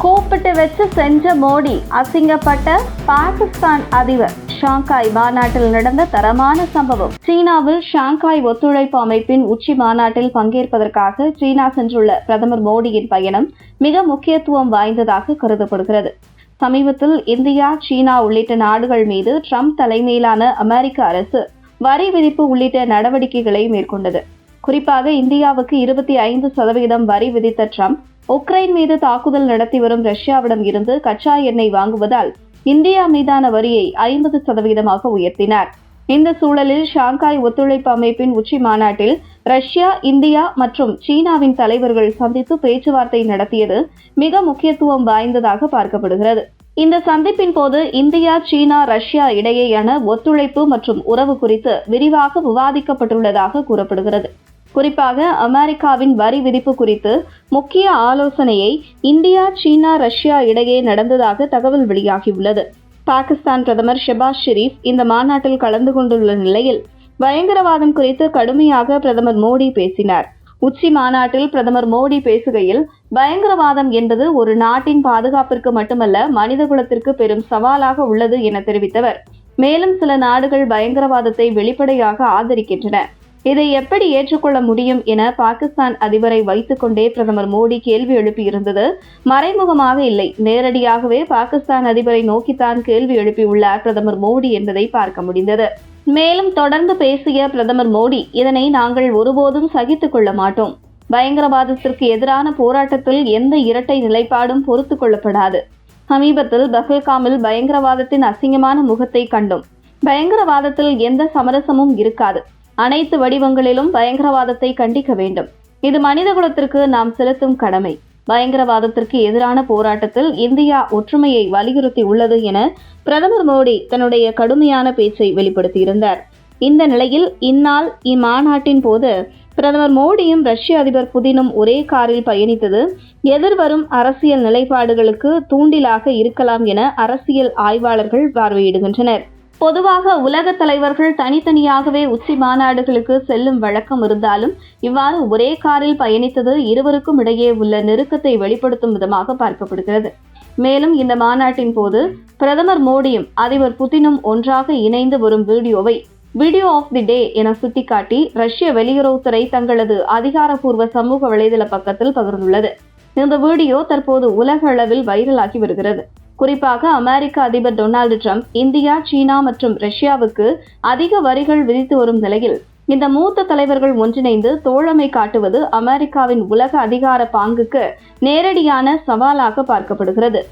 கூப்பிட்டு வச்சு செஞ்ச மோடி அசிங்கப்பட்ட பாகிஸ்தான் அதிபர் ஷாங்காய் மாநாட்டில் நடந்த தரமான சம்பவம். சீனாவில் ஷாங்காய் ஒத்துழைப்பு அமைப்பின் உச்சி மாநாட்டில் பங்கேற்பதற்காக சீனா சென்றுள்ள பிரதமர் மோடியின் பயணம் மிக முக்கியத்துவம் வாய்ந்ததாக கருதப்படுகிறது. சமீபத்தில் இந்தியா சீனா உள்ளிட்ட நாடுகள் மீது ட்ரம்ப் தலைமையிலான அமெரிக்க அரசு வரி விதிப்பு உள்ளிட்ட நடவடிக்கைகளை மேற்கொண்டது. குறிப்பாக இந்தியாவுக்கு இருபத்தி ஐந்து சதவீதம் வரி விதித்த ட்ரம்ப் உக்ரைன் மீது தாக்குதல் நடத்தி வரும் ரஷ்யாவிடம் இருந்து கச்சா எண்ணெய் வாங்குவதால் இந்தியா மீதான வரியை ஐம்பது சதவீதமாக உயர்த்தினார். இந்த சூழலில் ஷாங்காய் ஒத்துழைப்பு அமைப்பின் உச்சி மாநாட்டில் ரஷ்யா இந்தியா மற்றும் சீனாவின் தலைவர்கள் சந்தித்து பேச்சுவார்த்தை நடத்தியது மிக முக்கியத்துவம் வாய்ந்ததாக பார்க்கப்படுகிறது. இந்த சந்திப்பின் போது இந்தியா சீனா ரஷ்யா இடையேயான ஒத்துழைப்பு மற்றும் உறவு குறித்து விரிவாக விவாதிக்கப்பட்டுள்ளதாக கூறப்படுகிறது. குறிப்பாக அமெரிக்காவின் வரி விதிப்பு குறித்து முக்கிய ஆலோசனையை இந்தியா சீனா ரஷ்யா இடையே நடந்ததாக தகவல் வெளியாகியுள்ளது. பாகிஸ்தான் பிரதமர் ஷெபாஸ் ஷெரீப் இந்த மாநாட்டில் கலந்து கொண்டுள்ள நிலையில் பயங்கரவாதம் குறித்து கடுமையாக பிரதமர் மோடி பேசினார். உச்சி மாநாட்டில் பிரதமர் மோடி பேசுகையில் பயங்கரவாதம் என்பது ஒரு நாட்டின் பாதுகாப்பிற்கு மட்டுமல்ல மனிதகுலத்திற்கு பெரும் சவாலாக உள்ளது என தெரிவித்தவர். மேலும் சில நாடுகள் பயங்கரவாதத்தை வெளிப்படையாக ஆதரிக்கின்றன. இதை எப்படி ஏற்றுக்கொள்ள முடியும் என பாகிஸ்தான் அதிபரை வைத்துக்கொண்டே பிரதமர் மோடி கேள்வி எழுப்பியிருந்தது. மறைமுகமாக இல்லை. நேரடியாகவே பாகிஸ்தான் அதிபரை நோக்கித்தான் கேள்வி எழுப்பியுள்ளார் பிரதமர் மோடி என்பதை பார்க்க முடிந்தது. மேலும் தொடர்ந்து பேசிய பிரதமர் மோடி இதனை நாங்கள் ஒருபோதும் சகித்துக் கொள்ள மாட்டோம். பயங்கரவாதத்திற்கு எதிரான போராட்டத்தில் எந்த இரட்டை நிலைப்பாடும் பொறுத்து கொள்ளப்படாது. சமீபத்தில் பஹல்காமில் பயங்கரவாதத்தின் அசிங்கமான முகத்தை கண்டோம். பயங்கரவாதத்தில் எந்த சமரசமும் இருக்காது. அனைத்து வடிவங்களிலும் பயங்கரவாதத்தை கண்டிக்க வேண்டும். இது மனிதகுலத்திற்கு நாம் செலுத்தும் கடமை. பயங்கரவாதத்திற்கு எதிரான போராட்டத்தில் இந்தியா ஒற்றுமையை வலியுறுத்தி உள்ளது என பிரதமர் மோடி தன்னுடைய கடுமையான பேச்சை வெளிப்படுத்தியிருந்தார். இந்த நிலையில் இந்நாள் இம்மாநாட்டின் போது பிரதமர் மோடியும் ரஷ்ய அதிபர் புதினும் ஒரே காரில் பயணித்தது எதிர்வரும் அரசியல் நிலைப்பாடுகளுக்கு தூண்டிலாக இருக்கலாம் என அரசியல் ஆய்வாளர்கள் பார்வையிடுகின்றனர். பொதுவாக உலக தலைவர்கள் தனித்தனியாகவே உச்சி மாநாடுகளுக்கு செல்லும் வழக்கம் இருந்தாலும் இவ்வாறு ஒரே காரில் பயணித்தது இருவருக்கும் இடையே உள்ள நெருக்கத்தை வெளிப்படுத்தும் விதமாக பார்க்கப்படுகிறது. மேலும் இந்த மாநாட்டின் போது பிரதமர் மோடியும் அதிபர் புதினும் ஒன்றாக இணைந்து வரும் வீடியோவை வீடியோ ஆஃப் தி டே என சுட்டிக்காட்டி ரஷ்ய வெளியுறவுத்துறை தங்களது அதிகாரப்பூர்வ சமூக வலைதள பக்கத்தில் பகிர்ந்துள்ளது. இந்த வீடியோ தற்போது உலக அளவில் வைரலாகி வருகிறது. குறிப்பாக அமெரிக்க அதிபர் டொனால்டு ட்ரம்ப் இந்தியா சீனா மற்றும் ரஷ்யாவுக்கு அதிக வரிகள் விதித்து வரும் நிலையில் இந்த மூத்த தலைவர்கள் ஒன்றிணைந்து தோழமை காட்டுவது அமெரிக்காவின் உலக அதிகார பாங்குக்கு நேரடியான சவாலாக பார்க்கப்படுகிறது.